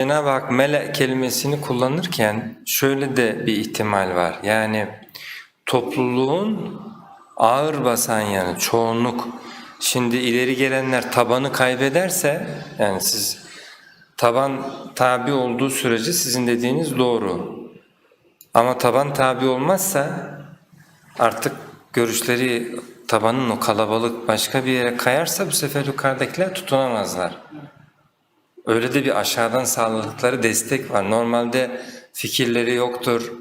Cenab-ı Hak mele kelimesini kullanırken şöyle de bir ihtimal var. Yani topluluğun ağır basan yanı, çoğunluk. Şimdi ileri gelenler tabanı kaybederse, yani siz taban tabi olduğu sürece sizin dediğiniz doğru. Ama taban tabi olmazsa artık görüşleri tabanın o kalabalık başka bir yere kayarsa bu sefer yukarıdakiler tutunamazlar. Öyle de bir aşağıdan sağladıkları destek var. Normalde fikirleri yoktur,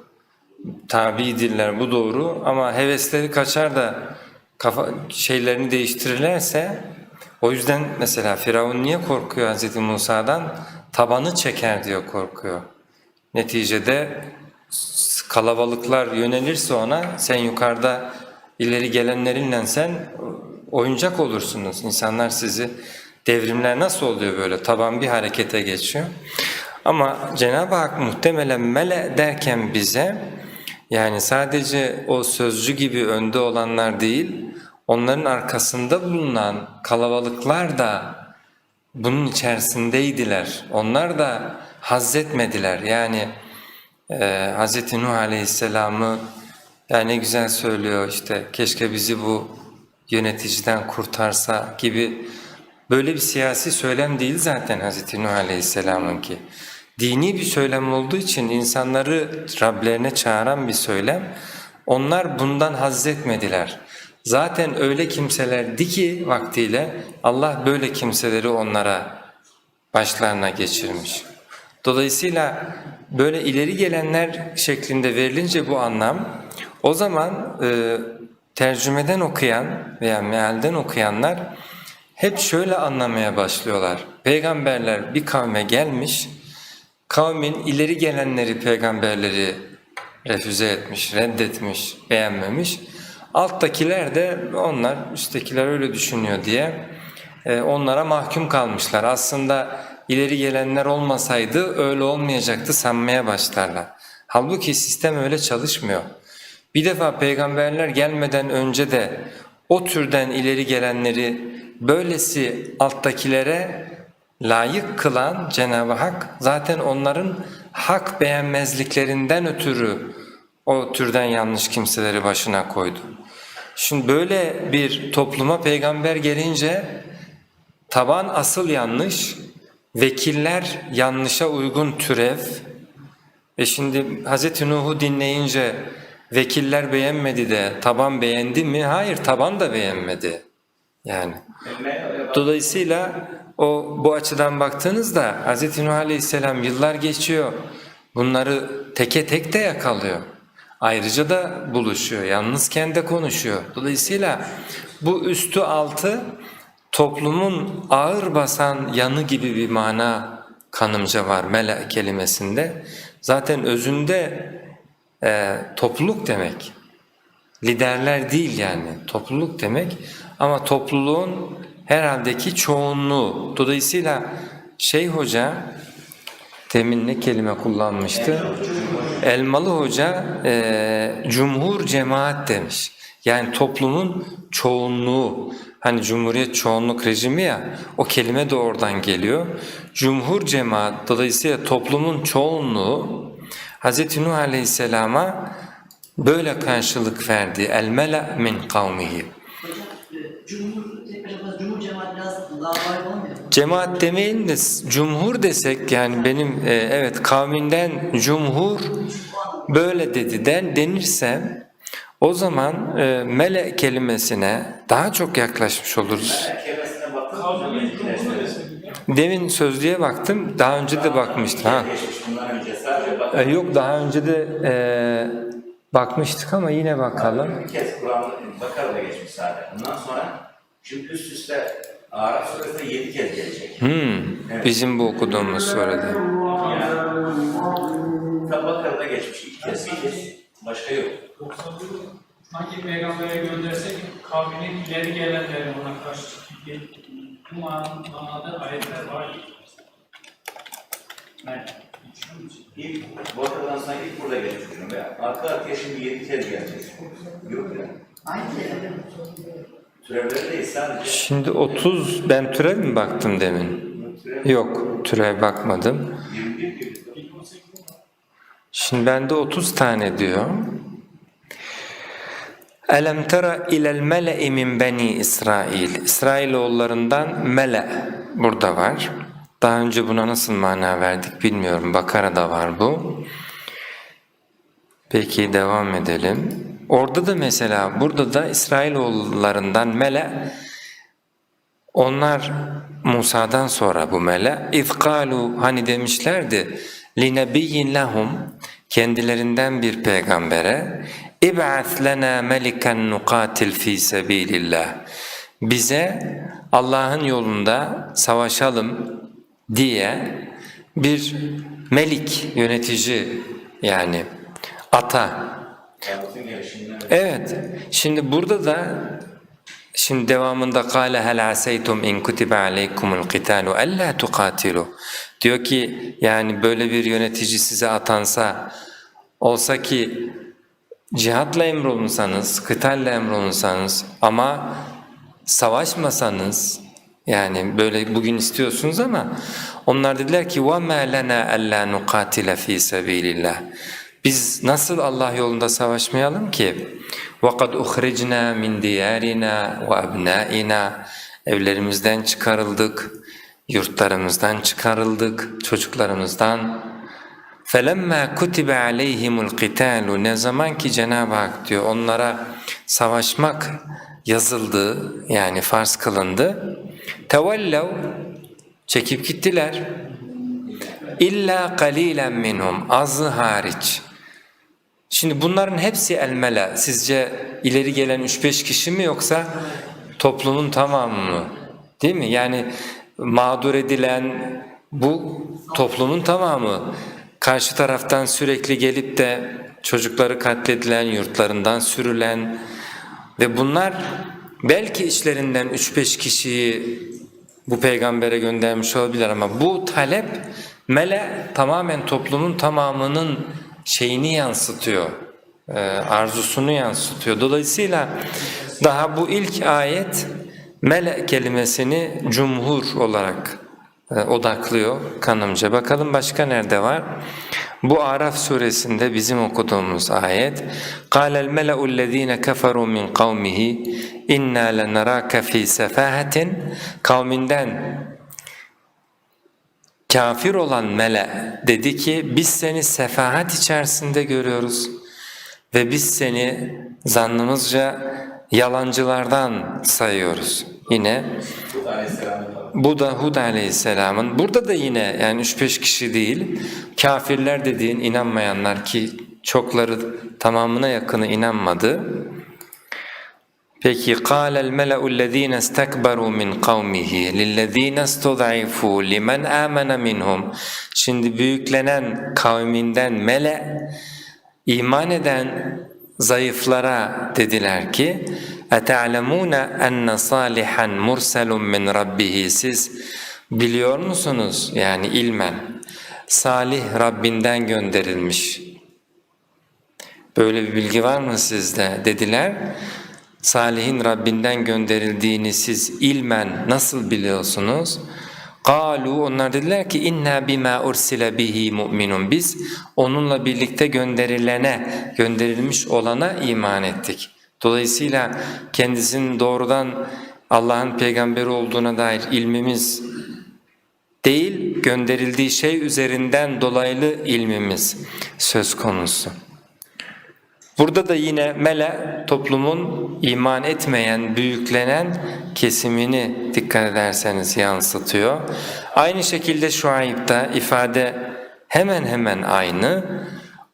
tabidirler bu doğru ama hevesleri kaçar da kafa şeylerini değiştirirlerse o yüzden mesela Firavun niye korkuyor Hz. Musa'dan? Tabanı çeker diyor korkuyor. Neticede kalabalıklar yönelirse ona sen yukarıda ileri gelenlerinle sen oyuncak olursunuz. İnsanlar sizi devrimler nasıl oluyor böyle taban bir harekete geçiyor. Ama Cenab-ı Hak muhtemelen mele derken bize yani sadece o sözcü gibi önde olanlar değil onların arkasında bulunan kalabalıklar da bunun içerisindeydiler. Onlar da hazzetmediler. Yani e, Hz. Nuh Aleyhisselam'ı ya ne güzel söylüyor işte keşke bizi bu yöneticiden kurtarsa gibi böyle bir siyasi söylem değil zaten Hz. Nuh Aleyhisselam'ınki. Dini bir söylem olduğu için insanları Rablerine çağıran bir söylem. Onlar bundan hazzetmediler. Zaten öyle kimselerdi ki vaktiyle Allah böyle kimseleri onlara başlarına geçirmiş. Dolayısıyla böyle ileri gelenler şeklinde verilince bu anlam o zaman e, tercümeden okuyan veya mealden okuyanlar hep şöyle anlamaya başlıyorlar. Peygamberler bir kavme gelmiş, kavmin ileri gelenleri peygamberleri refüze etmiş, reddetmiş, beğenmemiş. Alttakiler de onlar, üsttekiler öyle düşünüyor diye e, onlara mahkum kalmışlar. Aslında ileri gelenler olmasaydı öyle olmayacaktı sanmaya başlarlar. Halbuki sistem öyle çalışmıyor. Bir defa peygamberler gelmeden önce de o türden ileri gelenleri böylesi alttakilere layık kılan Cenab-ı Hak zaten onların hak beğenmezliklerinden ötürü o türden yanlış kimseleri başına koydu. Şimdi böyle bir topluma peygamber gelince taban asıl yanlış, vekiller yanlışa uygun türev. E şimdi Hz. Nuh'u dinleyince vekiller beğenmedi de taban beğendi mi? Hayır taban da beğenmedi. Yani dolayısıyla o bu açıdan baktığınızda Hz. Nuh Aleyhisselam yıllar geçiyor. Bunları teke tek de yakalıyor. Ayrıca da buluşuyor. Yalnızken de konuşuyor. Dolayısıyla bu üstü altı toplumun ağır basan yanı gibi bir mana kanımca var mele kelimesinde. Zaten özünde e, topluluk demek. Liderler değil yani topluluk demek ama topluluğun herhaldeki çoğunluğu. Dolayısıyla şey hoca temin ne kelime kullanmıştı? Elmalı hoca e, cumhur cemaat demiş. Yani toplumun çoğunluğu. Hani cumhuriyet çoğunluk rejimi ya o kelime de oradan geliyor. Cumhur cemaat dolayısıyla toplumun çoğunluğu Hz. Nuh Aleyhisselam'a böyle karşılık verdi. El mela min kavmihi. Cemaat demeyin de cumhur desek yani benim e, evet kavminden cumhur böyle dedi den denirse o zaman e, mele kelimesine daha çok yaklaşmış oluruz. Demin sözlüğe baktım daha önce de bakmıştım. Ha. E, yok daha önce de e, bakmıştık ama yine bakalım. Bir kez Kur'an'da Bakara'da geçmiş zaten. Bundan sonra şimdi üst üste Arap suresinde yedi kez gelecek. Hmm, bizim bu okuduğumuz surede. Yani Bakara'da geçmiş iki kez. Bir kez başka yok. Yoksa bu hangi peygambere göndersek kavminin ileri gelenleri ona karşı çıkıp bu man- manada ayetler var. Evet. İlk Bakara'dan sonra ilk burada geçmiş hocam. Ve arka arkaya şimdi yedi kez gelecek. Yok ya. Aynı şey. Türevleri değil sadece. Şimdi 30 ben türev mi baktım demin? Yok türev bakmadım. 20 21 diyor. Şimdi bende 30 tane diyor. Elem tera ilel mele'i min beni İsrail. İsrailoğullarından mele burada var. Daha önce buna nasıl mana verdik bilmiyorum. Bakara'da var bu. Peki devam edelim. Orada da mesela burada da İsrailoğullarından mele onlar Musa'dan sonra bu mele izkalu hani demişlerdi linebiyyin lahum kendilerinden bir peygambere ib'ath lena meliken nukatil fi sebilillah bize Allah'ın yolunda savaşalım diye bir melik yönetici yani ata Evet. Şimdi burada da şimdi devamında kâle hel aseytum in kutibe aleykumul qitalu alla tuqatilu. Diyor ki yani böyle bir yönetici size atansa olsa ki cihatla emrolunsanız, kıtalle emrolunsanız ama savaşmasanız yani böyle bugün istiyorsunuz ama onlar dediler ki وَمَا لَنَا أَلَّا نُقَاتِلَ ف۪ي سَب۪يلِ اللّٰهِ Biz nasıl Allah yolunda savaşmayalım ki? وَقَدْ اُخْرِجْنَا مِنْ دِيَارِنَا وَأَبْنَائِنَا Evlerimizden çıkarıldık, yurtlarımızdan çıkarıldık, çocuklarımızdan. فَلَمَّا كُتِبَ عَلَيْهِمُ الْقِتَالُ Ne zaman ki Cenab-ı Hak diyor onlara savaşmak yazıldı yani farz kılındı. تَوَلَّوْ Çekip gittiler. İlla qalilen minhum azı hariç. Şimdi bunların hepsi elmele. Sizce ileri gelen 3-5 kişi mi yoksa toplumun tamamı mı? Değil mi? Yani mağdur edilen bu toplumun tamamı. Karşı taraftan sürekli gelip de çocukları katledilen, yurtlarından sürülen ve bunlar belki içlerinden 3-5 kişiyi bu peygambere göndermiş olabilir ama bu talep mele tamamen toplumun tamamının şeyini yansıtıyor, e, arzusunu yansıtıyor. Dolayısıyla daha bu ilk ayet mele kelimesini cumhur olarak odaklıyor kanımca. Bakalım başka nerede var? Bu Araf suresinde bizim okuduğumuz ayet قَالَ الْمَلَأُ الَّذ۪ينَ كَفَرُوا مِنْ قَوْمِهِ اِنَّا لَنَرَاكَ ف۪ي سَفَاهَةٍ Kavminden kafir olan mele dedi ki biz seni sefahat içerisinde görüyoruz ve biz seni zannımızca yalancılardan sayıyoruz. Yine Hud Aleyhisselam'ın bu da Hud aleyhisselamın. Burada da yine yani 3-5 kişi değil, kafirler dediğin inanmayanlar ki çokları tamamına yakını inanmadı. Peki قال الملأ الذين استكبروا من قومه للذين استضعفوا لمن آمن منهم Şimdi büyüklenen kavminden mele iman eden zayıflara dediler ki اَتَعْلَمُونَ اَنَّ صَالِحًا مُرْسَلٌ مِّنْ رَبِّهِ Siz biliyor musunuz yani ilmen Salih Rabbinden gönderilmiş. Böyle bir bilgi var mı sizde dediler. Salih'in Rabbinden gönderildiğini siz ilmen nasıl biliyorsunuz? Kalu onlar dediler ki inna bima ursile bihi mu'minun biz onunla birlikte gönderilene gönderilmiş olana iman ettik. Dolayısıyla kendisinin doğrudan Allah'ın peygamberi olduğuna dair ilmimiz değil gönderildiği şey üzerinden dolaylı ilmimiz söz konusu. Burada da yine mele toplumun iman etmeyen, büyüklenen kesimini dikkat ederseniz yansıtıyor. Aynı şekilde şu ayıpta ifade hemen hemen aynı.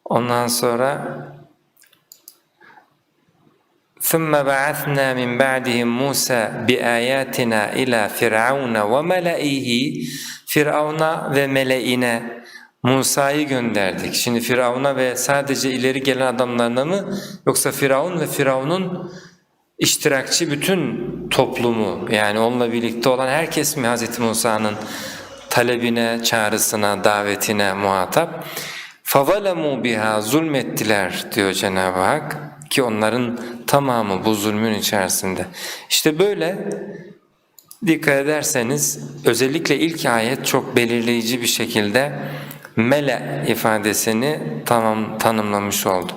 Ondan sonra ثُمَّ بَعَثْنَا مِنْ بَعْدِهِمْ مُوسَى بِآيَاتِنَا إِلَى فِرْعَوْنَ وَمَلَئِهِ Firavun'a ve meleğine Musa'yı gönderdik. Şimdi Firavun'a ve sadece ileri gelen adamlarına mı yoksa Firavun ve Firavun'un iştirakçı bütün toplumu yani onunla birlikte olan herkes mi Hz. Musa'nın talebine, çağrısına, davetine muhatap? فَظَلَمُوا biha zulmettiler diyor Cenab-ı Hak ki onların tamamı bu zulmün içerisinde. İşte böyle dikkat ederseniz özellikle ilk ayet çok belirleyici bir şekilde mele ifadesini tamam tanımlamış oldu.